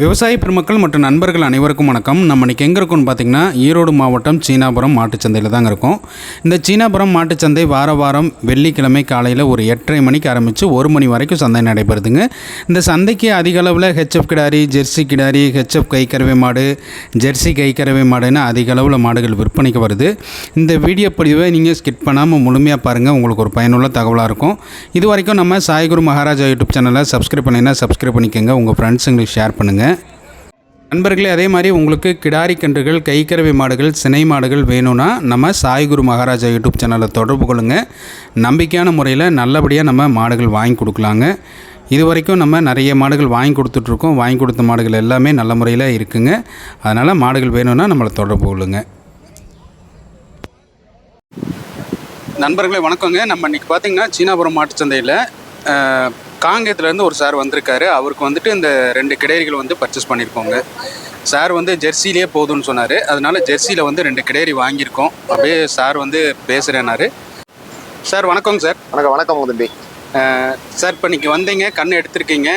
விவசாய பெருமக்கள் மற்றும் நண்பர்கள் அனைவருக்கும் வணக்கம். நம்ம இன்றைக்கி எங்கே இருக்கோம்னு பார்த்திங்கன்னா ஈரோடு மாவட்டம் சீனாபுரம் மாட்டுச்சந்தையில் தாங்க இருக்கும். இந்த சீனாபுரம் மாட்டுச்சந்தை வார வாரம் வெள்ளிக்கிழமை காலையில் ஒரு எட்டரை மணிக்கு ஆரம்பித்து ஒரு மணி வரைக்கும் சந்தை நடைபெறுதுங்க. இந்த சந்தைக்கு அதிக அளவில் ஹெச்எஃப் கிடாரி ஜெர்சி கிடாரி ஹெச்எஃப் கைக்கறவை மாடு ஜெர்சி கைக்கறவை மாடுன்னு அதிக அளவில் மாடுகள் விற்பனைக்கு வருது. இந்த வீடியோ பதிவை நீங்கள் ஸ்கிப் பண்ணாமல் முழுமையாக பாருங்கள் உங்களுக்கு ஒரு பயனுள்ள தகவலாக இருக்கும். இது வரைக்கும் நம்ம சாய்குரு மகாராஜா யூடியூப் சேனலை சப்ஸ்கிரைப் பண்ணினா சப்ஸ்கிரைப் பண்ணிக்கோங்க. உங்கள் ஃப்ரெண்ட்ஸுங்களுக்கு ஷேர் பண்ணுங்கள் நண்பர்களே அதே மாதிரி உங்களுக்கு கிடாரி கன்றுகள் கைக்கறவை மாடுகள் சினை மாடுகள் வேணும்னா நம்ம சாய்குரு மகாராஜா யூடியூப் சேனலை தொடர்பு கொள்ளுங்கள் நம்பிக்கையான முறையில் நல்லபடியாக நம்ம மாடுகள் வாங்கி கொடுக்கலாங்க. இது வரைக்கும் நம்ம நிறைய மாடுகள் வாங்கி கொடுத்துட்ருக்கோம். வாங்கி கொடுத்த மாடுகள் எல்லாமே நல்ல முறையில் இருக்குங்க. அதனால் மாடுகள் வேணும்னா நம்மளை தொடர்பு கொள்ளுங்க. நண்பர்களே வணக்கங்க. நம்ம இன்றைக்கி பார்த்தீங்கன்னா சீனாபுரம் மாட்டுச்சந்தையில் காங்கேயத்துலேருந்து ஒரு சார் வந்திருக்காரு. அவருக்கு வந்துட்டு இந்த ரெண்டு கிடேரிகள் வந்து பர்ச்சேஸ் பண்ணியிருக்கோங்க சார் வந்து ஜெர்சிலே போதும்னு சொன்னார். அதனால ஜெர்சியில் வந்து ரெண்டு கிடேரி வாங்கியிருக்கோம். அப்படியே சார் வந்து பேசுகிறேன்னாரு சார் வணக்கங்க சார். வணக்கம் வணக்கம் தம்பி. சார் இப்போ இன்னைக்கு வந்தீங்க கண் எடுத்திருக்கீங்க.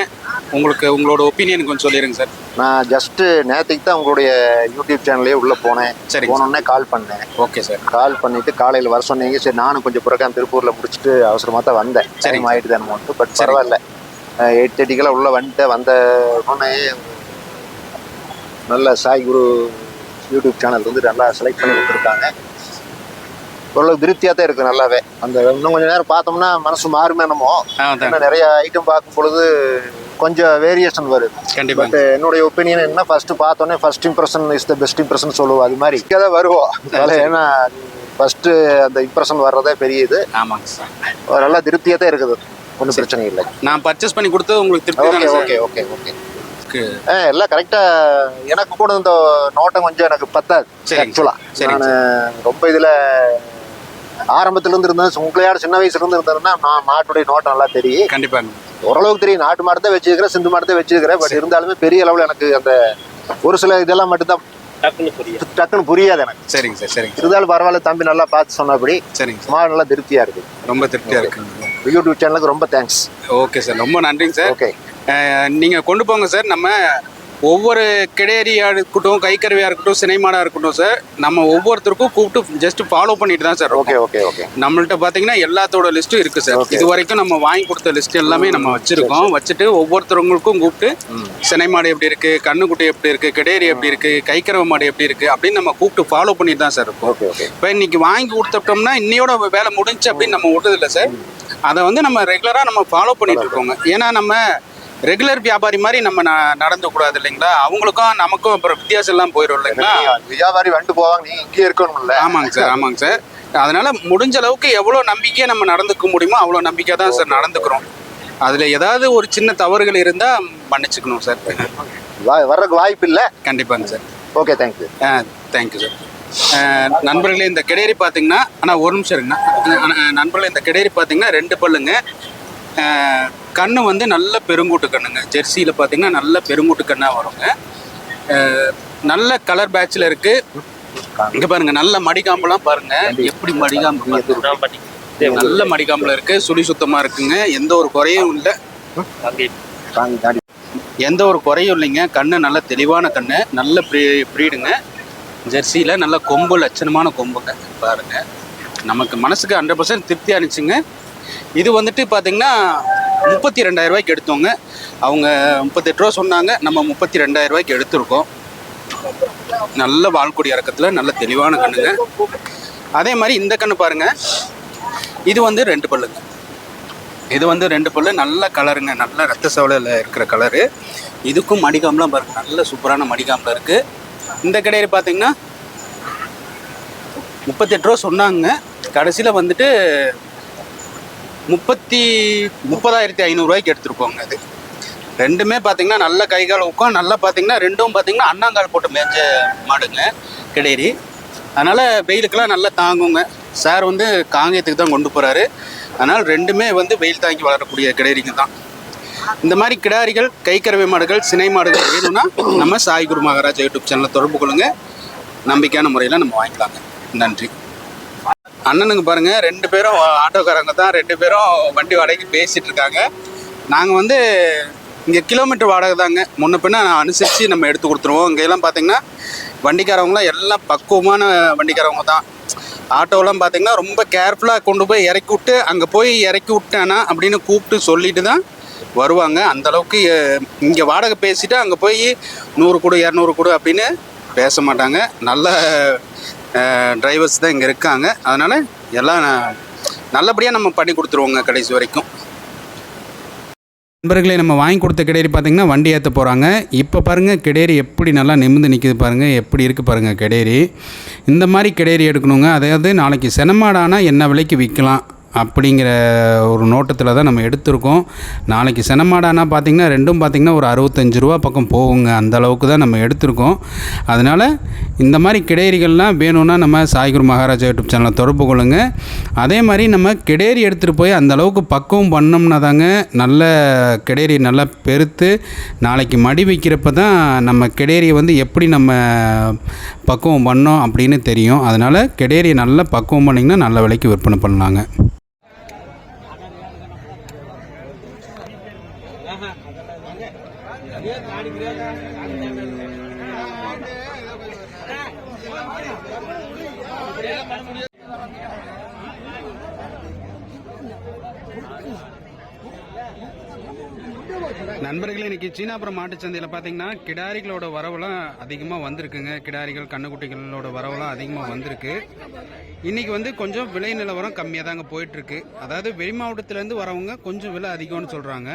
உங்களுக்கு உங்களோட ஒப்பீனியன் கொஞ்சம் சொல்லிடுங்க சார். நான் ஜஸ்ட் நேற்றுக்கு தான் உங்களுடைய யூடியூப் சேனல்லே உள்ள போனேன். சரிங்க போனோடனே கால் பண்ணேன். Okay sir. கால் பண்ணிட்டு காலையில் வர சொன்னீங்க. சரி நானும் கொஞ்சம் புறக்கான் திருப்பூர்ல முடிச்சுட்டு அவசரமா தான் வந்தேன். டைம் சரிங்க. ஆயிட்டு தானே மட்டும் பட் பரவாயில்ல. எயிட் தேர்ட்டிக்கெல்லாம் உள்ள வந்துட்டு வந்த உடனே நல்ல சாய் குரு யூடியூப் சேனல் வந்து நல்லா செலக்ட் பண்ணி கொடுத்துருக்காங்க. ஓரளவு திருப்தியாக தான் இருக்கு நல்லாவே. அந்த இன்னும் கொஞ்சம் நேரம் பார்த்தோம்னா மனசு மாறுமே என்னமோ. ஏன்னா நிறைய ஐட்டம் பார்க்கும் பொழுது கொஞ்சம் வேரியேஷன் வருது கண்டிப்பாக பட் என்னுடைய ஒப்பீனியன் என்ன? ஃபர்ஸ்ட் பார்த்தோன்னே first impression is the best impression சொல்லுவோம். அது மாதிரி. தான் வருவோம். அதில் ஏன்னா ஃபர்ஸ்ட் அந்த இம்ப்ரெஷன் வர்றதே பெரிய இது ஆமாங்க சார் நல்லா திருப்தியாக தான் இருக்குது ஒன்றும் பிரச்சனை இல்லை. நான் பர்ச்சேஸ் பண்ணி கொடுத்தது உங்களுக்கு திருப்தி ஓகே ஓகே ஓகே. ஓகே எல்லாம் கரெக்டாக எனக்கு கூட இந்த நோட்டம் கொஞ்சம் எனக்கு பத்தாது. ஆக்சுவலாக நான் ரொம்ப இதில் ஆரம்பத்துலேருந்து இருந்தேன் உங்களையாட சின்ன வயசுலேருந்து இருந்ததுன்னா நான் மாட்டுடைய நோட்டம் நல்லா தெரியும். கண்டிப்பாங்க ஓரளவுக்கு தெரியும். நாட்டு மாடு தான் வச்சிருக்கிறேன் சிந்து மாடு தான் வச்சிருக்கிறேன் பட் இருந்தாலுமே பெரிய அளவில் எனக்கு அந்த ஒரு சில இதெல்லாம் மட்டும்தான் டக்குன்னு புரியாது. எனக்கு. சரிங்க சார் சரிங்க சார். இருந்தாலும் பரவாயில்ல தம்பி நல்லா பார்த்து சொன்னபடி சரிங்க சார். மாடு நல்லா திருப்தியா இருக்கு. ரொம்ப திருப்தியாக இருக்குங்க யூடியூப் சேனலுக்கு ரொம்ப தேங்க்ஸ் ஓகே சார் ரொம்ப நன்றிங்க சார். ஓகே. அஹ், நீங்க கொண்டு போங்க சார். நம்ம ஒவ்வொரு கிடேரியா இருக்கட்டும் கைக்கருவியா இருக்கட்டும் சினைமாடா இருக்கட்டும் சார் நம்ம ஒவ்வொருத்தருக்கும் கூப்பிட்டு ஜஸ்ட் ஃபாலோ பண்ணிட்டு தான் சார் ஓகே ஓகே ஓகே நம்மள்ட்ட பாத்தீங்கன்னா எல்லாத்தோட லிஸ்ட்டும் இருக்கு சார். இது வரைக்கும் நம்ம வாங்கி கொடுத்த லிஸ்ட் எல்லாமே நம்ம வச்சிருக்கோம். வச்சுட்டு ஒவ்வொருத்தவங்களுக்கும் கூப்பிட்டு சினை மாடு எப்படி இருக்கு கண்ணுக்குட்டி எப்படி இருக்கு கிடேரி எப்படி இருக்கு கைக்கறவை மாடு எப்படி இருக்கு அப்படின்னு நம்ம கூப்பிட்டு ஃபாலோ பண்ணிட்டு தான் சார் இருக்கோம். இப்போ இன்னைக்கு வாங்கி கொடுத்துட்டோம்னா இன்னையோட வேலை முடிஞ்சு அப்படின்னு நம்ம விட்டதில்ல சார் அதை வந்து நம்ம ரெகுலராக நம்ம ஃபாலோ பண்ணிட்டு இருக்கோங்க. ஏன்னா நம்ம ரெகுலர் வியாபாரி மாதிரி நம்ம நடந்து கூடாது இல்லைங்களா? அவங்களுக்கும் நமக்கும் அப்புறம் வித்தியாசம் எல்லாம் போயிடும் இல்லைங்களா? வியாபாரி வந்துட்டு போவாங்க நீங்க இங்கே இருக்கணும்ல. ஆமாங்க சார் ஆமாங்க சார். அதனால முடிஞ்ச அளவுக்கு எவ்வளோ நம்பிக்கையாக நம்ம நடந்துக்க முடியுமோ அவ்வளோ நம்பிக்கை தான் சார் நடந்துக்கிறோம். அதில் ஏதாவது ஒரு சின்ன தவறுகள் இருந்தால் மன்னிச்சுக்கணும் சார். வர்றதுக்கு வாய்ப்பு இல்லை? கண்டிப்பாங்க sir. Okay thank you ah thank you sir நண்பர்களே இந்த கிடேரி பார்த்தீங்கன்னா ஆனால் ஒரு நிமிஷம் இருங்கண்ணா அஹ், நண்பர்களே இந்த கிடேரி பார்த்தீங்கன்னா ரெண்டு பல்லுங்க. கண்ணு வந்து நல்ல பெருங்கூட்டு கண்ணுங்க. ஜெர்சியில் பார்த்தீங்கன்னா நல்ல பெருங்கூட்டு கண்ணாக வருங்க. நல்ல கலர் பேட்சில் இருக்கு. இங்க பாருங்க நல்ல மடிகாம்பெல்லாம் பாருங்க. எப்படி மடிகாம்பு பாருங்க. நல்ல மடிகாம்புல இருக்கு. சுழி சுத்தமா இருக்குங்க. எந்த ஒரு குறையும் இல்லை. எந்த ஒரு குறையும் இல்லைங்க. கண்ணு நல்ல தெளிவான கண்ணு. நல்ல ப்ரீ ப்ரீடுங்க. ஜெர்சியில் நல்ல கொம்பு லட்சணமான கொம்புங்க. பாருங்க. நமக்கு மனசுக்கு ஹண்ட்ரட் பர்சன்ட் திருப்தி அனுப்பிச்சுங்க இது வந்துட்டு பார்த்தீங்கன்னா முப்பத்தி ரெண்டாயிரம் ரூபாய்க்கு எடுத்தோங்க. அவங்க முப்பத்தெட்டு ரூபா சொன்னாங்க. நம்ம முப்பத்தி ரெண்டாயிரம் ரூபாய்க்கு எடுத்திருக்கோம். நல்ல வால்குடி இறக்கத்தில் நல்ல தெளிவான கண்ணுங்க. அதே மாதிரி இந்த கண்ணு பாருங்க. இது வந்து ரெண்டு பல்லுங்க. இது வந்து ரெண்டு பல்லு. நல்ல கலருங்க. நல்ல ரத்த சவலையில் இருக்கிற கலரு. இதுக்கும் மடிகாம்பெலாம் பாருங்க. நல்ல சூப்பரான மடிகாம்பில் இருக்குது இந்த கடையில் பார்த்தீங்கன்னா முப்பத்தெட்டு ரூபா சொன்னாங்க. கடைசியில் வந்துட்டு முப்பத்தி முப்பதாயிரத்தி ஐநூறுரூவாய்க்கு எடுத்துருக்கோங்க அது. ரெண்டுமே பார்த்தீங்கன்னா நல்ல கை கால் ஊக்கம் நல்லா பார்த்தீங்கன்னா ரெண்டும் பார்த்தீங்கன்னா அண்ணாங்கால் போட்டு மேய்ஞ்ச மாடுங்க கிடேரி அதனால் வெயிலுக்கெல்லாம் நல்லா தாங்குங்க. சார் வந்து காங்கேயத்துக்கு தான் கொண்டு போகிறாரு அதனால் ரெண்டுமே வந்து வெயில் தாங்கி வளரக்கூடிய கிடேரிங்க தான். இந்த மாதிரி கிடாரிகள் கைக்கறவை மாடுகள் சினை மாடுகள் வேணும்னா நம்ம சாய் குரு மகாராஜா யூடியூப் சேனலை தொடர்பு கொள்ளுங்க. நம்பிக்கையான முறையில் நம்ம வாங்கிக்கலாங்க. நன்றி. அண்ணனுங்க பாருங்க ரெண்டு பேரும் ஆட்டோக்காரங்க தான். ரெண்டு பேரும் வண்டி வாடகைக்கு பேசிட்டு இருக்காங்க. நாங்கள் வந்து இங்கே கிலோமீட்டர் வாடகை தாங்க. முன்ன பின்ன அனுசரித்து நம்ம எடுத்து கொடுத்துருவோம். இங்கெல்லாம் பார்த்தீங்கன்னா வண்டிக்காரவங்களாம் எல்லாம் பக்குவமான வண்டிக்காரவங்க தான். ஆட்டோலாம் பார்த்தீங்கன்னா ரொம்ப கேர்ஃபுல்லாக கொண்டு போய் இறக்கி விட்டு அங்கே போய் இறக்கி விட்டானா அப்படின்னு கூப்பிட்டு சொல்லிட்டு தான் வருவாங்க. அந்த அளவுக்கு இங்கே வாடகை பேசிவிட்டு அங்கே போய் நூறு கொடு இரநூறு கொடு அப்படின்னு பேச மாட்டாங்க. நல்ல டிரைவர்ஸ் தான் இங்கே இருக்காங்க. அதனால் எல்லாம் நல்லபடியாக நம்ம பண்ணி கொடுத்துருவோங்க கடைசி வரைக்கும். நண்பர்களே நம்ம வாங்கி கொடுத்த கிடேரி பார்த்தீங்கன்னா வண்டி ஏற்ற போகிறாங்க இப்போ பாருங்கள் கிடேரி எப்படி நல்லா நிமிர்ந்து நிற்கிது பாருங்கள் எப்படி இருக்குது பாருங்கள் கிடேரி இந்த மாதிரி கிடேரி எடுக்கணுங்க. அதாவது நாளைக்கு செனமாடானா என்ன விலைக்கு விற்கலாம் அப்படிங்கிற ஒரு நோட்டத்தில் தான் நம்ம எடுத்திருக்கோம். நாளைக்கு செனமாடானா பார்த்திங்கன்னா ரெண்டும் பார்த்திங்கன்னா ஒரு அறுபத்தஞ்சு ரூபா பக்கம் போகுங்க. அந்த அளவுக்கு தான் நம்ம எடுத்திருக்கோம். அதனால் இந்த மாதிரி கிடேரிகள்லாம் வேணும்னா நம்ம சாய்குரு மகாராஜா யூடியூப் சேனலை தொடர்பு கொள்ளுங்க. அதே மாதிரி நம்ம கிடேரி எடுத்துகிட்டு போய் அந்த அளவுக்கு பக்குவம் பண்ணோம்னா தாங்க நல்ல கிடேரி நல்லா பெருத்து நாளைக்கு மடி வைக்கிறப்ப தான் நம்ம கிடேரியை வந்து எப்படி நம்ம பக்குவம் பண்ணோம் அப்படின்னு தெரியும். அதனால் கிடேரியை நல்லா பக்குவம் பண்ணிங்கன்னா நல்ல விலைக்கு விற்பனை பண்ணலாங்க. நண்பர்களே இன்னைக்கு சீனாபுரம் மாட்டுச்சந்தையில் பார்த்தீங்கன்னா கிடாரிகளோட வரவுலாம் அதிகமாக வந்திருக்குங்க. கிடாரிகள் கண்ணுக்குட்டிகளோட வரவுலாம் அதிகமாக வந்திருக்கு. இன்னைக்கு வந்து கொஞ்சம் விலை நிலவரம் கம்மியாக தாங்க போயிட்டுருக்கு அதாவது வெளி மாவட்டத்திலேருந்து வரவங்க கொஞ்சம் விலை அதிகம்னு சொல்கிறாங்க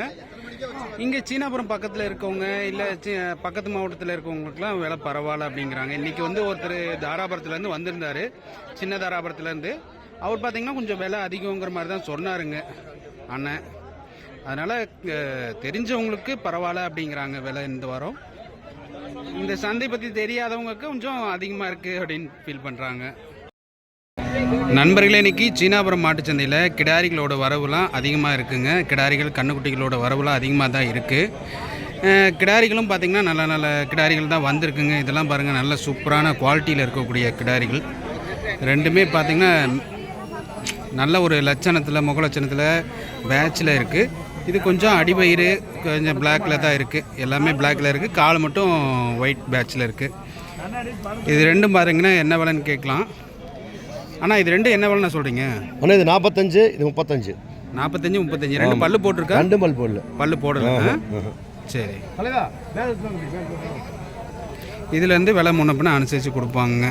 இங்கே சீனாபுரம் பக்கத்தில் இருக்கவங்க இல்லை பக்கத்து மாவட்டத்தில் இருக்கவங்களுக்குலாம் விலை பரவாயில்ல அப்படிங்கிறாங்க. இன்னைக்கு வந்து ஒருத்தர் தாராபுரத்துலேருந்து வந்திருந்தாரு. சின்ன தாராபுரத்துலேருந்து அவர் பார்த்தீங்கன்னா கொஞ்சம் விலை அதிகங்கிற மாதிரி தான் சொன்னாருங்க அண்ணன் அதனால் தெரிஞ்சவங்களுக்கு பரவாயில்ல அப்படிங்கிறாங்க விலை இந்த வாரம். இந்த சந்தை பற்றி தெரியாதவங்களுக்கு கொஞ்சம் அதிகமாக இருக்குது அப்படின்னு ஃபீல் பண்ணுறாங்க நண்பர்களே இன்னைக்கு சீனாபுரம் மாட்டுச்சந்தையில் கிடாரிகளோட வரவுலாம் அதிகமாக இருக்குங்க. கிடாரிகள் கண்ணுக்குட்டிகளோட வரவுலாம் அதிகமாக தான் இருக்குது கிடாரிகளும் பார்த்திங்கன்னா நல்ல நல்ல கிடாரிகள் தான் வந்திருக்குங்க. இதெல்லாம் பாருங்கள் நல்ல சூப்பரான குவாலிட்டியில் இருக்கக்கூடிய கிடாரிகள். ரெண்டுமே பார்த்திங்கன்னா நல்ல ஒரு லட்சணத்தில் முக லட்சணத்தில் பேட்சில் இருக்குது இது கொஞ்சம் அடிவயிறு கொஞ்சம் பிளாக்ல தான் இருக்குது எல்லாமே பிளாக்ல இருக்குது கால் மட்டும் ஒயிட் பேட்சில் இருக்குது இது ரெண்டும் பாருங்கன்னா என்ன விலைன்னு கேட்கலாம். ஆனால் இது ரெண்டும் என்ன விலைன்னு சொல்கிறீங்க அண்ணா இது நாற்பத்தஞ்சு இது முப்பத்தஞ்சு. நாற்பத்தஞ்சு முப்பத்தஞ்சு. ரெண்டு பல்லு போட்டிருக்கா? ரெண்டு மல் பொருள் பல்லு போடல சரி. இதுலேருந்து விலை முன்ன பின்ன அனுசரித்து கொடுப்பாங்க.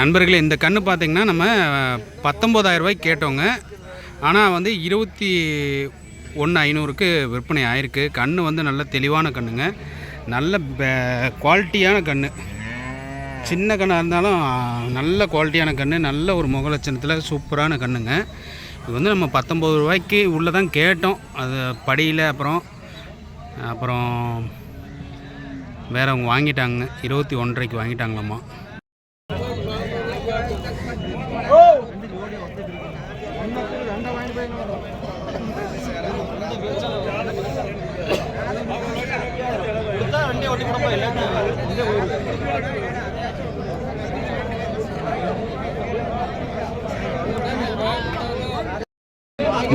நண்பர்களே இந்த கன்று பார்த்தீங்கன்னா நம்ம பத்தொம்போதாயிரம் ரூபாய்க்கு கேட்டோங்க. ஆனால் வந்து இருபத்தி ஒன்று ஐநூறுக்கு விற்பனை ஆயிருக்கு. கன்று வந்து நல்ல தெளிவான கன்றுங்க நல்ல குவாலிட்டியான கன்று சின்ன கண்ணாக இருந்தாலும் நல்ல குவாலிட்டியான கன்று நல்ல ஒரு முகலட்சணத்தில் சூப்பரான கன்றுங்க இது வந்து நம்ம பத்தொம்பது ரூபாய்க்கு உள்ளே தான் கேட்டோம். அது படியில் அப்புறம் அப்புறம் வேறவங்க வாங்கிட்டாங்க. இருபத்தி ஒன்றரைக்கு வாங்கிட்டாங்களாம்மா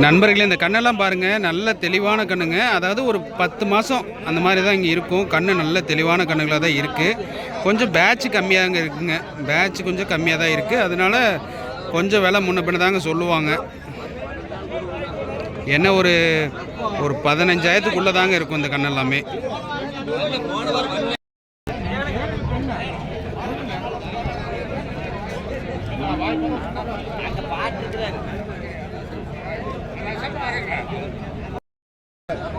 நண்பர்களே இந்த கண்ணெல்லாம் பாருங்கள் நல்ல தெளிவான கண்ணுங்க. அதாவது ஒரு பத்து மாதம் அந்த மாதிரி தான் இங்கே இருக்கும். கண்ணு நல்ல தெளிவான கண்ணுகளாக தான் இருக்குது கொஞ்சம் பேட்ச் கம்மியாக இருக்குங்க. பேட்ச் கொஞ்சம் கம்மியாக தான் இருக்குது அதனால கொஞ்சம் விலை முன்ன பின்ன தாங்க சொல்லுவாங்க. என்ன ஒரு ஒரு பதினஞ்சாயிரத்துக்குள்ளே தாங்க இருக்கும் இந்த கண்ணெல்லாமே.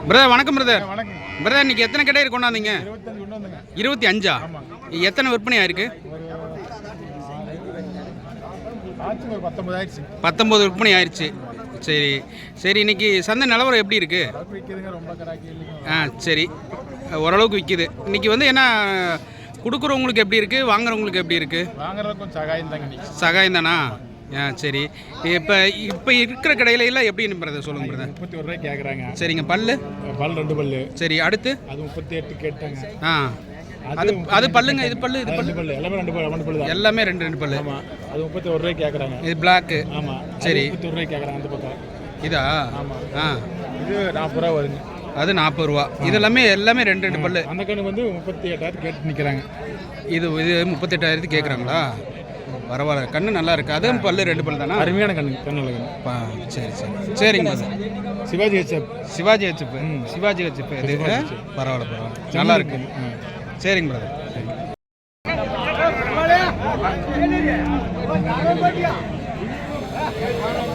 பிரதர் வணக்கம் பிரதர் வணக்கம். பிரதர் இன்னைக்கு எத்தனை கடை கொண்டாந்தீங்க? இருபத்தி அஞ்சா? எத்தனை விற்பனை ஆயிருக்கு பத்தொம்போது விற்பனை ஆயிடுச்சு சரி. சரி இன்னைக்கு சந்தை நிலவரம் எப்படி இருக்கு? ஆ சரி. ஓரளவுக்கு விற்கிது இன்னைக்கு வந்து என்ன கொடுக்குறவங்களுக்கு எப்படி இருக்கு வாங்குறவங்களுக்கு எப்படி இருக்கு? வாங்குறதுக்கு கொஞ்சம் சகாயம் தாங்க சகாயம் தானா? ஆ சரி. இப்போ இப்போ இருக்கிற கடையில எல்லாம் எப்படி பிரதர் சொல்லுங்க பிரதர் முப்பத்தி ஒரு ரூபாய் கேட்குறாங்க சரிங்க பல்லு? பல் ரெண்டு பல்லு. சரி அடுத்து? அது முப்பத்தி எட்டு கேட்டாங்க. ஆ. அது அது பல்லுங்க இது பல்லு இது பல்லு? பல்லு. எல்லாமே ரெண்டு பல்லு ரெண்டு பல்லு எல்லாமே ரெண்டு ரெண்டு பல்லு. ஆமாம் அது முப்பத்தி ஒரு ரூபாய்க்கு கேட்குறாங்க இது பிளாக்கு ஆமாம் சரி. முப்பத்தி ஒரு ரூபாய்க்கு கேட்குறாங்க அந்த பக்கம். இதா? ஆமாம் ஆ. இது நாற்பது ரூபா வருங்க அது நாற்பது ரூபா இது எல்லாமே எல்லாமே ரெண்டு ரெண்டு பல்லு. அந்த கண்ணுக்கு வந்து முப்பத்தி எட்டாயிரத்து கேட்டு நிற்கிறாங்க இது இது முப்பத்தெட்டாயிரத்து கேட்குறாங்களா பரவாயில்ல. கண்ணு நல்லா இருக்கு. அதுவும் பல்லு ரெண்டு பல்லு தானா? அருமையான கண்ணு கண்ணு உள்ள கண்ணு பா சரி சரி. சரிங்க சிவாஜி ஹெச்எப் சிவாஜி வச்சுப்பு சிவாஜி வச்சுப்பு இது பரவாயில்ல பரவாயில்ல. நல்லா இருக்கு. சரிங்க பிரதர். அண்ணா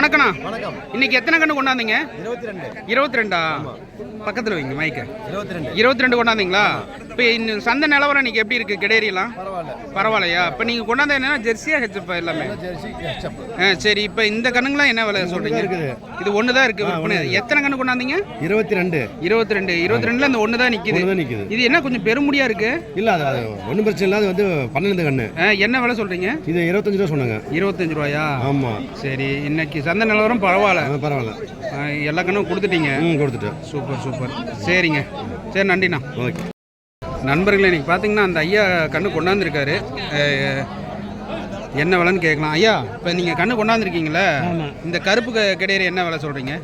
வணக்கண்ணா வணக்கம். இன்னைக்கு எத்தனை கண்ணு கொண்டாந்தீங்க? இருபத்தி ரெண்டு. இருபத்தி ரெண்டா? பக்கத்தில் வைங்க மைக்க இருபத்தி ரெண்டு. இருபத்தி ரெண்டு கொண்டாந்தீங்களா? இப்போ இன்னும் சந்தை நிலவரம் இன்னைக்கு எப்படி இருக்கு? கிடேரியெல்லாம் பரவாயில்ல. பரவாயில்லையா? இப்போ நீங்கள் கொண்டாந்த என்ன ஜெர்சியா ஹெச்சப்பா எல்லாமே. ஆ சரி இப்போ இந்த கண்ணுங்களாம் என்ன விலை சொல்றீங்க? இருக்குது. இது ஒன்று தான் இருக்கு விற்பனை. எத்தனை கண்ணு கொண்டாந்தீங்க? இருபத்தி ரெண்டு இருபத்தி ரெண்டு இருபத்தி ரெண்டுல இந்த ஒன்று தான் நிற்கிது நிற்குது இது என்ன கொஞ்சம் பெருமுடியா இருக்கு? இல்லை அது ஒன்றும் பிரச்சனை இல்லை. அது வந்து பன்னெண்டு கண்ணு. என்ன விலை சொல்றீங்க? இது இருபத்தஞ்சு ரூபா சொன்னாங்க. இருபத்தஞ்சு ரூபாயா? ஆமாம் சரி இன்னைக்கு சந்தை நிலவரம் பரவாயில்ல. பரவாயில்ல. எல்லா கண்ணும் கொடுத்துட்டீங்க. கொடுத்துட்டேன். Super super. சரிங்க. சரி நன்றிண்ணா. ஓகே. நண்பர்களே இன்னைக்கு பார்த்தீங்கன்னா அந்த ஐயா கண்ணு கொண்டாந்துருக்காரு. என்ன விலைன்னு கேட்கலாம். ஐயா இப்போ நீங்கள் கண்ணு கொண்டாந்துருக்கீங்களே இந்த கருப்பு க- கிடையாது என்ன விலை சொல்கிறீங்க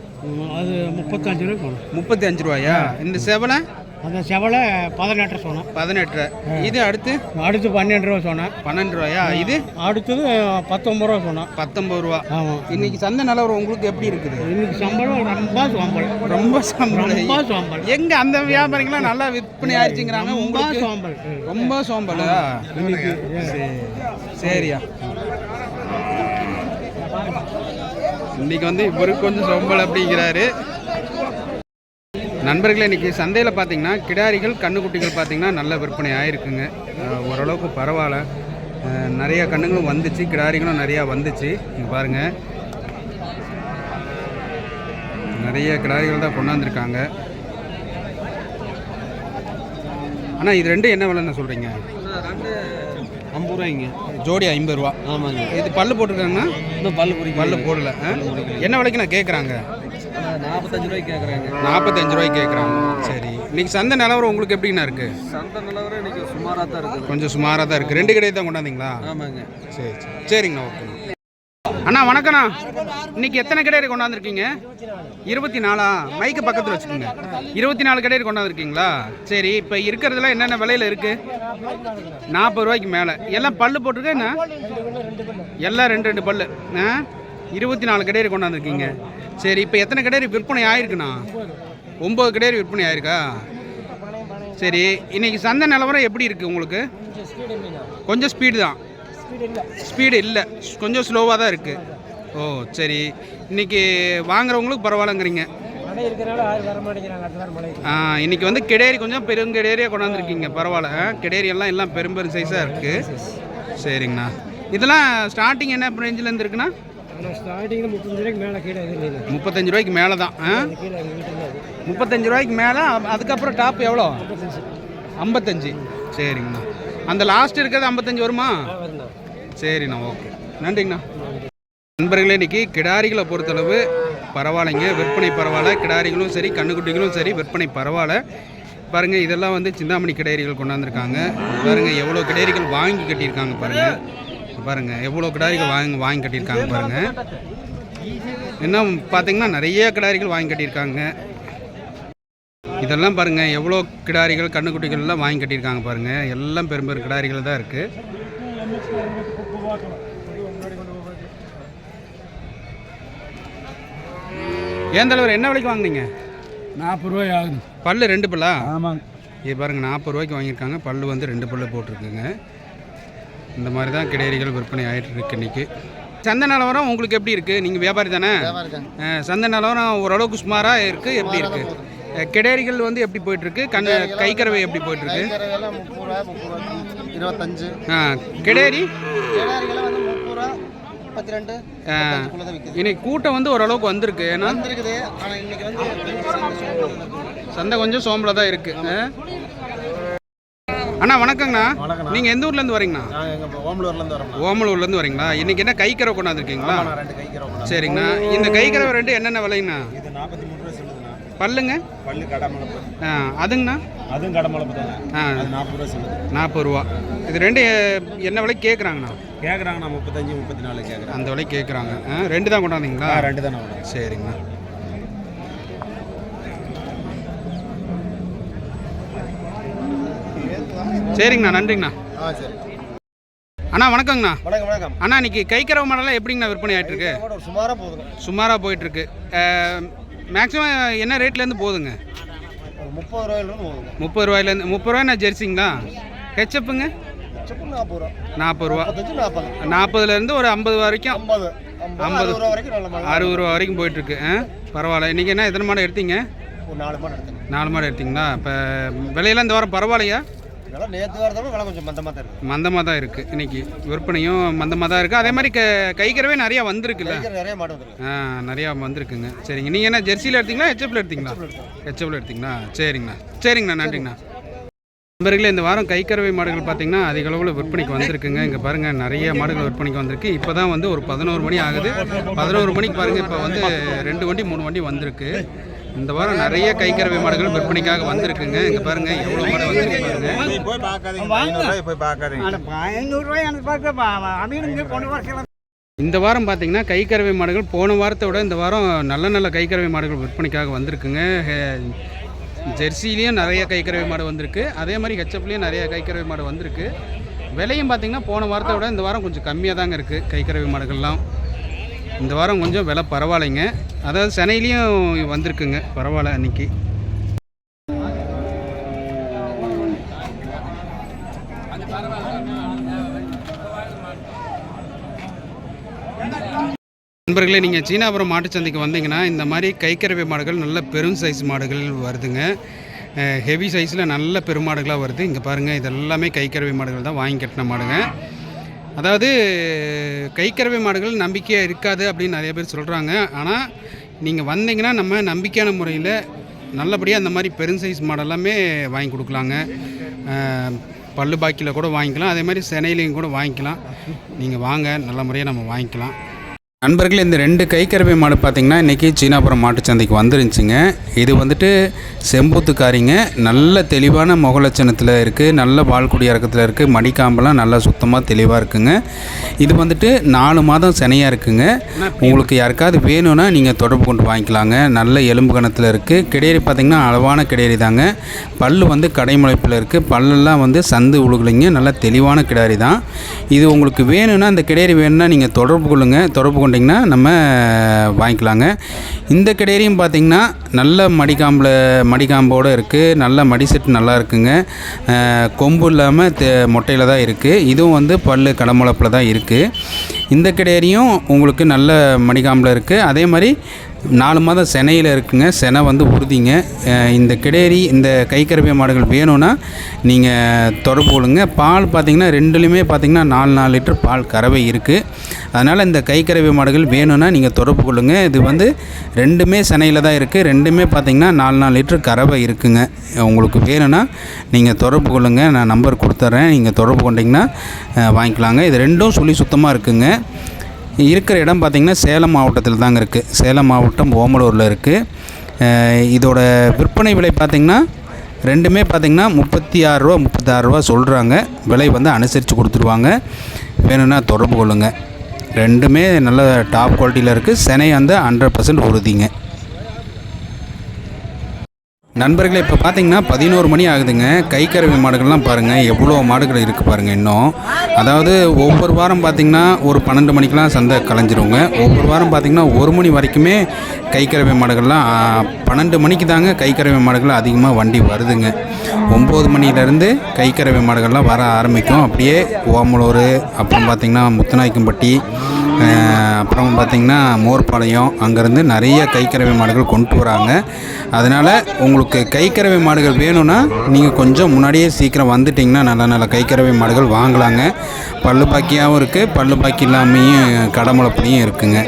அது முப்பத்தஞ்சு போகணும் முப்பத்தி அஞ்சு ரூபாயா? இந்த செவலை? அந்த செவலை பதினெட்டு சொன்னேன். பதினெட்டு இது அடுத்து? அடுத்து பன்னெண்டு ரூபா சொன்னேன். பன்னெண்டு ரூபாயா? இது? அடுத்தது பத்தொம்பது ரூபா சொன்னேன். பத்தொம்பது ரூபா. ஆமாம் இன்னைக்கு சந்தை நிலவரம் உங்களுக்கு எப்படி இருக்குது? இன்னைக்கு சம்பளம் ரொம்ப சம்பளம். ரொம்ப சம்பளம். ரொம்ப சம்பளம். எங்க அந்த வியாபாரிங்களாம் நல்லா விற்பனை ஆயிடுச்சுங்கிறாங்க ரொம்ப உங்களுக்கு சம்பளம். ரொம்ப சோம்பலா சரி சரியா. இன்னைக்கு வந்து இவருக்கு கொஞ்சம் சோம்பல் அப்படிங்கிறாரு. நண்பர்களே இன்னைக்கு சந்தையில் பார்த்தீங்கன்னா கிடாரிகள் கண்ணுக்குட்டிகள் பார்த்தீங்கன்னா நல்ல விற்பனை ஆயிருக்குங்க அஹ் ஓரளவுக்கு பரவாயில்ல. நிறைய கண்ணுங்களும் வந்துச்சு கிடாரிகளும் நிறையா வந்துச்சு. இங்கே பாருங்கள் நிறைய கிடாரிகள் தான் கொண்டாந்துருக்காங்க. அண்ணா இது ரெண்டு என்ன விலைன்னு சொல்கிறீங்க ஐம்பது ரூபாய்ங்க. ஜோடி ஐம்பது ரூபா. ஆமாங்க. இது பல்லு போட்டிருக்காங்கன்னா இன்னும் பல்லு குறி பல்லு போடல? என்ன விலைக்கு நான் கேட்குறாங்க நாற்பத்தஞ்சு ரூபாய்க்கு கேட்குறாங்க நாற்பத்தஞ்சு ரூபாய்க்கு கேட்குறாங்க சரி. இன்னைக்கு சந்தை நிலவரம் உங்களுக்கு எப்படிண்ணா இருக்கு? சந்தை நிலவரம் இன்னைக்கு சுமாராக தான் இருக்குது. கொஞ்சம் சுமாராக தான் இருக்குது ரெண்டு கடையை தான் கொண்டாந்தீங்களா? ஆமாங்க. சரி சரி. சரிங்கண்ணா ஓகேண்ணா அண்ணா வணக்கண்ணா இன்னைக்கு எத்தனை கடையை கொண்டாந்துருக்கீங்க? இருபத்தி நாலா மைக்கு பக்கத்தில் வச்சுக்கோங்க. இருபத்தி நாலு கடையை கொண்டாந்துருக்கீங்களா? சரி இப்போ இருக்கிறதுல என்னென்ன விலையில இருக்கு? நாற்பது ரூபாய்க்கு மேலே. எல்லாம் பல்லு போட்டிருக்கா என்ன? எல்லாம் ரெண்டு ரெண்டு பல்லு. ஆ? இருபத்தி நாலு கடையை கொண்டாந்துருக்கீங்க. சரி இப்போ எத்தனை கடையை விற்பனை ஆயிருக்குண்ணா? ஒம்பது கடையை விற்பனை ஆயிருக்கா? சரி இன்னைக்கு சந்தை நிலவரம் எப்படி இருக்குது உங்களுக்கு? கொஞ்சம் ஸ்பீடு தான். ஸ்பீடு இல்லை. கொஞ்சம் ஸ்லோவாக தான் இருக்குது ஓ சரி. இன்னைக்கு வாங்குறவங்களுக்கு பரவாயில்லங்கிறீங்க. ஆ, இன்னைக்கு வந்து கிடேரி கொஞ்சம் பெருங்கடேரியாக கொண்டாந்துருக்கீங்க. பரவாயில்ல. கிடேரி எல்லாம் எல்லாம் பெரும் பெரும் சைஸாக இருக்குது சரிங்கண்ணா. இதெல்லாம் ஸ்டார்டிங் என்ன ரேஞ்சில் இருக்குண்ணா? ஸ்டார்டிங்கில் முப்பத்தஞ்சு ரூபாய்க்கு மேலே கீழே எதுவும் முப்பத்தஞ்சு ரூபாய்க்கு மேலே தான் முப்பத்தஞ்சு ரூபாய்க்கு மேலே அதுக்கப்புறம் டாப் எவ்வளோ? ஐம்பத்தஞ்சு. சரிங்கண்ணா. அந்த லாஸ்ட் இருக்கிறது ஐம்பத்தஞ்சு வருமா? சரிண்ணா ஓகே. நன்றிங்கண்ணா. நண்பர்களே இன்னைக்கு கிடாரிகளை பொறுத்தளவு பரவாயில்லைங்க. விற்பனை பரவாயில்ல. கிடாரிகளும் சரி கண்ணுக்குட்டிகளும் சரி விற்பனை பரவாயில்ல. பாருங்கள் இதெல்லாம் வந்து சிந்தாமணி கிடாரிகள் கொண்டாந்துருக்காங்க. பாருங்கள் எவ்வளோ கிடாரிகள் வாங்கி கட்டியிருக்காங்க பாருங்கள் பாருங்கள் எவ்வளோ கிடாரிகள் வாங்கி வாங்கி கட்டியிருக்காங்க பாருங்கள் இன்னும் பார்த்தீங்கன்னா நிறைய கிடாரிகள் வாங்கி கட்டியிருக்காங்க. இதெல்லாம் பாருங்கள் எவ்வளோ கிடாரிகள் கண்ணுக்குட்டிகள் எல்லாம் வாங்கி கட்டியிருக்காங்க பாருங்கள் எல்லாம் பெரும் பெரும் கிடாரிகள் தான் இருக்குது ஏன் தலைவர் என்ன விலைக்கு வாங்குனீங்க? நாற்பது ரூபாய் ஆகுது. பல்லு ரெண்டு பல்லா? ஆமாங்க. இது பாருங்கள் நாற்பது ரூபாய்க்கு வாங்கியிருக்காங்க. பல்லு வந்து ரெண்டு பல்லு போட்டிருக்குங்க. இந்த மாதிரி தான் கிடேரிகள் விற்பனை ஆகிட்டு இருக்கு இன்னைக்கு. சந்தை நிலவரம் உங்களுக்கு எப்படி இருக்குது நீங்கள் வியாபாரி தானே? சந்தை நிலவரம் ஓரளவுக்கு சுமாராக இருக்குது எப்படி இருக்குது கிடேரிகள் வந்து எப்படி போயிட்டுருக்கு? கண் கைக்கறவை எப்படி போயிட்டுருக்கு? இருபத்தஞ்சு. ஆ கிடேரி இன்னைக்கு கூட்டம் வந்து ஓரளவுக்கு வந்திருக்கு. ஏன்னா? சந்தை கொஞ்சம் சோம்பல தான் இருக்குது அண்ணா வணக்கங்கண்ணா. நீங்கள் எந்த ஊர்லேருந்து வரீங்கண்ணா? ஓமலூர்லேருந்து வரோம் ஓமலூர்லேருந்து வரீங்களா? இன்னைக்கு என்ன கைக்கறவை கொண்டாந்துருக்கீங்களா? சரிங்கண்ணா. இந்த கைக்கறவை ரெண்டு என்னென்ன விலைங்கண்ணா? பல்லுங்க? ஆ அதுங்கண்ணா? அதுவும் கடை முளப்பு தானே நாற்பது ரூபா சொல்லுது. நாற்பது ரூபா. இது ரெண்டு என்ன விலைக்கு கேட்குறாங்கண்ணா கேட்குறாங்கண்ணா முப்பத்தஞ்சு முப்பத்தி நாலு கேட்குறாங்க அந்த விலைக்கு கேட்குறாங்க ஆ ரெண்டு தான் கொண்டாந்தீங்களா? ரெண்டு தானே சரிங்கண்ணா. சரிங்கண்ணா நன்றிங்கண்ணா. ஆ சரி. அண்ணா வணக்கங்கண்ணா. வணக்கம் வணக்கம். அண்ணா இன்னைக்கு கைக்கறவை மாடலாம் எப்படிங்கண்ணா விற்பனை ஆகிட்டு இருக்கு சுமாராக போதுங்க சுமாராக போயிட்டுருக்கு. மேக்ஸிமம் என்ன ரேட்லேருந்து போகுதுங்க? முப்பது ரூபாயிலிருந்து முப்பது ரூபாயிலேருந்து முப்பது ரூபாய் ஜெர்சிங்களா? ஹெச்எப்புங்க நாற்பது ரூபா. நாற்பதுலேருந்து ஒரு ஐம்பது வரைக்கும். ஐம்பது. ஐம்பது அறுபது ரூபா வரைக்கும் போயிட்டுருக்கு. ஆ பரவாயில்ல. இன்றைக்கி என்ன எத்தனை மாடு எடுத்தீங்க? நாலு மாடு எடுத்தேன் நாலு மாடு எடுத்தீங்களா? இப்போ விலையெல்லாம் இந்த வாரம் பரவாயில்லையா? இதெல்லாம் நேற்று வரதோட விலை கொஞ்சம் மந்தமாக தான் இருக்குது மந்தமாக தான் இருக்குது இன்னைக்கு விற்பனையும் மந்தமாக தான் இருக்குது அதே மாதிரி க கைக்கறவே நிறையா வந்திருக்குல்ல? கைக்கிற நிறைய மாடு வந்துருக்கு. ஆ நிறையா வந்திருக்குங்க. சரிங்க. நீங்கள் என்ன ஜெர்சியில் எடுத்தீங்களா ஹெச்எஃப்ல எடுத்தீங்களா? ஹெச்எஃப்ல எடுத்தீங்களா? சரிங்கண்ணா. சரிங்கண்ணா நன்றிங்கண்ணா. நண்பர்களே இந்த வாரம் கைக்கறவை மாடுகள் பார்த்தீங்கன்னா அதிக அளவில் விற்பனைக்கு வந்திருக்குங்க. இங்கே பாருங்கள் நிறைய மாடுகள் விற்பனைக்கு வந்திருக்கு. இப்போ தான் வந்து ஒரு பதினோரு மணி ஆகுது. பதினோரு மணிக்கு பாருங்கள் இப்போ வந்து ரெண்டு வண்டி மூணு வண்டி வந்திருக்கு. இந்த வாரம் நிறைய கைக்கறவை மாடுகள் விற்பனைக்காக வந்திருக்குங்க. இங்கே பாருங்கள் எவ்வளோ மாடு வந்திருக்கு பாருங்க. போய் பார்க்காதீங்க. போய் பார்க்காதீங்க. இந்த வாரம் பார்த்தீங்கன்னா கைக்கறவை மாடுகள் போன வாரத்தை விட இந்த வாரம் நல்ல நல்ல கைக்கறவை மாடுகள் விற்பனைக்காக வந்திருக்குங்க. ஜெர்சிலையும் நிறைய கைக்கறவை மாடு வந்திருக்கு. அதே மாதிரி ஹெச்எப்லேயும் நிறைய கைக்கறவை மாடு வந்திருக்கு. விலையும் பார்த்தீங்கன்னா போன வாரத்தை விட இந்த வாரம் கொஞ்சம் கம்மியாக தாங்க இருக்குது கைக்கறவை மாடுகள்லாம். இந்த வாரம் கொஞ்சம் விலை பரவாயில்லைங்க. அதாவது சென்னையிலையும் வந்திருக்குங்க. பரவாயில்ல அன்னைக்கு. நண்பர்களே நீங்கள் சீனாபுரம் மாட்டுச்சந்தைக்கு வந்தீங்கன்னா இந்த மாதிரி கைக்கரவை மாடுகள் நல்ல பெரும் சைஸ் மாடுகள் வருதுங்க. ஹெவி சைஸில் நல்ல பெருமாடுகளாக வருது. இங்கே பாருங்கள் இதெல்லாமே கைக்கரவை மாடுகள் தான் வாங்கி கட்டின மாடுங்க. அதாவது கைக்கறவை மாடுகள் நம்பிக்கையாக இருக்காது அப்படின்னு நிறைய பேர் சொல்கிறாங்க ஆனால் நீங்கள் வந்தீங்கன்னா நம்ம நம்பிக்கையான முறையில் நல்லபடியாக அந்த மாதிரி பெரும் சைஸ் மாடெல்லாமே வாங்கி கொடுக்கலாங்க. பல்லு பாக்கியில் கூட வாங்கிக்கலாம். அதே மாதிரி சென்னையிலையும் கூட வாங்கிக்கலாம். நீங்கள் வாங்க நல்ல முறையாக நம்ம வாங்கிக்கலாம். நண்பர்களே இந்த ரெண்டு கைக்கறவை மாடு பார்த்திங்கன்னா இன்றைக்கி சீனாபுரம் மாட்டுச்சந்தைக்கு வந்துருந்துச்சுங்க. இது வந்துட்டு செம்பூத்துக்காரிங்க. நல்ல தெளிவான முகலட்சணத்தில் இருக்குது நல்ல பால்குடி இறக்கத்தில் இருக்குது மடிக்காம்பெல்லாம் நல்லா சுத்தமாக தெளிவாக இருக்குங்க. இது வந்துட்டு நாலு மாதம் சினையாக இருக்குங்க. உங்களுக்கு யாருக்காவது வேணும்னா நீங்கள் தொடர்பு கொண்டு வாங்கிக்கலாங்க. நல்ல எலும்பு கணத்தில் இருக்குது கிடேரி பார்த்திங்கன்னா அளவான கிடேரி தாங்க. பல்லு வந்து கடைமுளைப்பில் இருக்குது பல்லெல்லாம் வந்து சந்து உழுகலைங்க. நல்ல தெளிவான கிடாரி தான். இது உங்களுக்கு வேணும்னா இந்த கிடேரி வேணும்னா நீங்கள் தொடர்பு கொள்ளுங்கள் தொடர்பு கொண்டிங்கன்னா நம்ம வாங்கிக்கலாங்க. இந்த கிடேரியும் பார்த்திங்கன்னா நல்ல மடிக்காம்பில் மடிக்காம்போடு இருக்குது நல்ல மடி செட் நல்லா இருக்குங்க. கொம்பு இல்லாமல் தெ மொட்டையில் தான் இருக்குது இதுவும் வந்து பல்லு கடமுளப்பில் தான் இருக்குது இந்த கிடேரியும் உங்களுக்கு நல்ல மடிக்காம்பில் இருக்குது அதே மாதிரி நாலு மாதம் செனையில் இருக்குங்க. செனை வந்து உறுதிங்க. இந்த கிடேரி இந்த கைக்கரப்பிய மாடுகள் வேணும்னா நீங்கள் தொடர்பு கொள்ளுங்க. பால் பார்த்தீங்கன்னா ரெண்டுலேயுமே பார்த்தீங்கன்னா நாலு நாலு லிட்டர் பால் கறவை இருக்குது அதனால் இந்த கைக்கறவை மாடுகள் வேணும்னா நீங்கள் தொடர்பு கொள்ளுங்க. இது வந்து ரெண்டுமே செனையில் தான் இருக்குது ரெண்டுமே பார்த்தீங்கன்னா நாலு நாலு லிட்டர் கறவை இருக்குங்க. உங்களுக்கு வேணும்னா நீங்கள் தொடர்பு கொள்ளுங்க. நான் நம்பர் கொடுத்துட்றேன் நீங்கள் தொடர்பு கொண்டீங்கன்னா வாங்கிக்கலாங்க. இது ரெண்டும் சொல்லி சுத்தமாக இருக்குங்க. இருக்கிற இடம் பார்த்திங்கன்னா சேலம் மாவட்டத்தில் தாங்க இருக்குது சேலம் மாவட்டம் ஓமலூரில் இருக்குது இதோட விற்பனை விலை பார்த்திங்கன்னா ரெண்டுமே பார்த்திங்கன்னா முப்பத்தி ஆறுரூவா முப்பத்தாறுரூவா சொல்கிறாங்க விலை வந்து அனுசரித்து கொடுத்துருவாங்க. வேணும்னா தொடர்பு கொள்ளுங்கள் ரெண்டுமே நல்ல டாப் குவாலிட்டியில் இருக்குது செனை வந்து ஹண்ட்ரட் பர்சன்ட் உறுதிங்க. நண்பர்களே இப்போ பார்த்தீங்கன்னா பதினோரு மணி ஆகுதுங்க. கை மாடுகள்லாம் பாருங்கள் எவ்வளோ மாடுகள் இருக்குது பாருங்கள் இன்னும். அதாவது ஒவ்வொரு வாரம் பார்த்திங்கன்னா ஒரு பன்னெண்டு மணிக்கெலாம் சந்தை கலைஞ்சிருவோங்க ஒவ்வொரு வாரம் பார்த்திங்கன்னா ஒரு மணி வரைக்குமே கை மாடுகள்லாம் பன்னெண்டு மணிக்கு தாங்க கை கருவி மாடுகள் அதிகமாக வண்டி வருதுங்க. ஒம்பது மணிலேருந்து கை மாடுகள்லாம் வர ஆரம்பிக்கும். அப்படியே ஓமலூர் அப்புறம் பார்த்திங்கன்னா முத்துநாய்க்கம்பட்டி அப்புறம் பார்த்திங்கன்னா மோர்பாளையம் அங்கேருந்து நிறைய கைக்கறவை மாடுகள் கொண்டு வராங்க. அதனால் உங்களுக்கு கைக்கறவை மாடுகள் வேணும்னா நீங்கள் கொஞ்சம் முன்னாடியே சீக்கிரம் வந்துட்டிங்கன்னா நல்ல நல்ல கைக்கறவை மாடுகள் வாங்கலாங்க. பல்லு பாக்கியாகவும் இருக்குது பல்லு பாக்கி இல்லாமையும் கடமுளப்படியும் இருக்குங்க.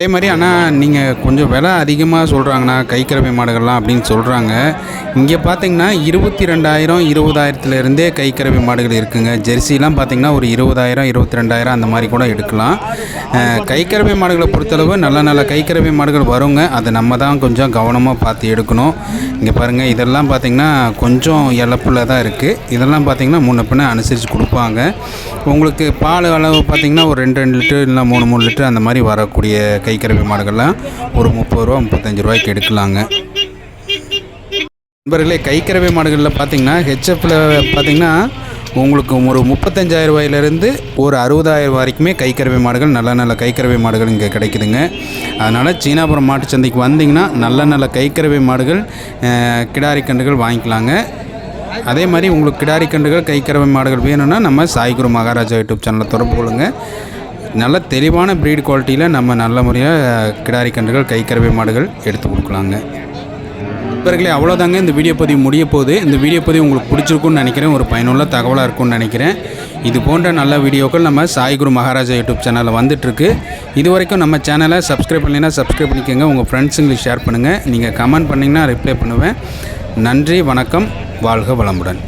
அதே மாதிரி ஆனால் நீங்கள் கொஞ்சம் விலை அதிகமாக சொல்கிறாங்கண்ணா கைக்கறவை மாடுகள்லாம் அப்படின்னு சொல்கிறாங்க இங்கே பார்த்தீங்கன்னா இருபத்தி ரெண்டாயிரம் இருபதாயிரத்துலேருந்தே கைக்கறவை மாடுகள் இருக்குங்க. ஜெர்சிலாம் பார்த்தீங்கன்னா ஒரு இருபதாயிரம் இருபத்தி ரெண்டாயிரம் அந்த மாதிரி கூட எடுக்கலாம். அஹ், மாடுகளை பொறுத்தளவு நல்ல நல்ல கைக்கறவை மாடுகள் வருங்க. அதை நம்ம தான் கொஞ்சம் கவனமாக பார்த்து எடுக்கணும். இங்கே பாருங்கள் இதெல்லாம் பார்த்தீங்கன்னா கொஞ்சம் இழப்பில் தான் இருக்குது இதெல்லாம் பார்த்தீங்கன்னா முன்ன பின்ன அனுசரித்து கொடுப்பாங்க. உங்களுக்கு பால் அளவு பார்த்தீங்கன்னா ஒரு ரெண்டு ரெண்டு லிட்டர் இல்லை மூணு மூணு லிட்டர் அந்த மாதிரி வரக்கூடிய கைக்கறவை மாடுகள்லாம் ஒரு முப்பது ரூபா முப்பத்தஞ்சு ரூபாய்க்கு எடுக்கலாங்க. நண்பர்களே கைக்கறவை மாடுகளில் பார்த்தீங்கன்னா ஹெச்எஃப்பில் பார்த்தீங்கன்னா உங்களுக்கு ஒரு முப்பத்தஞ்சாயிரம் ரூபாயிலேருந்து ஒரு அறுபதாயிரம் வரைக்குமே கைக்கறவை மாடுகள் நல்ல நல்ல கைக்கறவை மாடுகள் இங்கே கிடைக்குதுங்க. அதனால் சீனாபுரம் மாட்டுச்சந்தைக்கு வந்தீங்கன்னா நல்ல நல்ல கைக்கறவை மாடுகள் கிடாரி கன்றுகள் வாங்கிக்கலாங்க. அதே மாதிரி உங்களுக்கு கிடாரி கன்றுகள் கைக்கறவை மாடுகள் வேணும்னா நம்ம சாய்குரு மகாராஜா யூடியூப் சேனலை தொடர்பு கொள்ளுங்கள் நல்ல தெளிவான ப்ரீட் குவாலிட்டியில் நம்ம நல்ல முறையாக கிடாரி கன்றுகள் கைக்கறவை மாடுகள் எடுத்து கொடுக்கலாங்க. நண்பர்களே அவ்வளோதாங்க இந்த வீடியோ பதிவு முடிய போகுது. இந்த வீடியோ பதிவு உங்களுக்கு பிடிச்சிருக்குன்னு நினைக்கிறேன். ஒரு பயனுள்ள தகவலாக இருக்கும்னு நினைக்கிறேன். இது போன்ற நல்ல வீடியோக்கள் நம்ம சாய்குரு மகாராஜா யூடியூப் சேனலில் வந்துட்டுருக்கு. இது வரைக்கும் நம்ம சேனலை சப்ஸ்கிரைப் பண்ணலைன்னா சப்ஸ்கிரைப் பண்ணிக்கோங்க. உங்கள் ஃப்ரெண்ட்ஸுங்களுக்கு ஷேர் பண்ணுங்கள் நீங்கள் கமெண்ட் பண்ணிங்கன்னா ரிப்ளை பண்ணுவேன். நன்றி வணக்கம். வாழ்க வளமுடன்.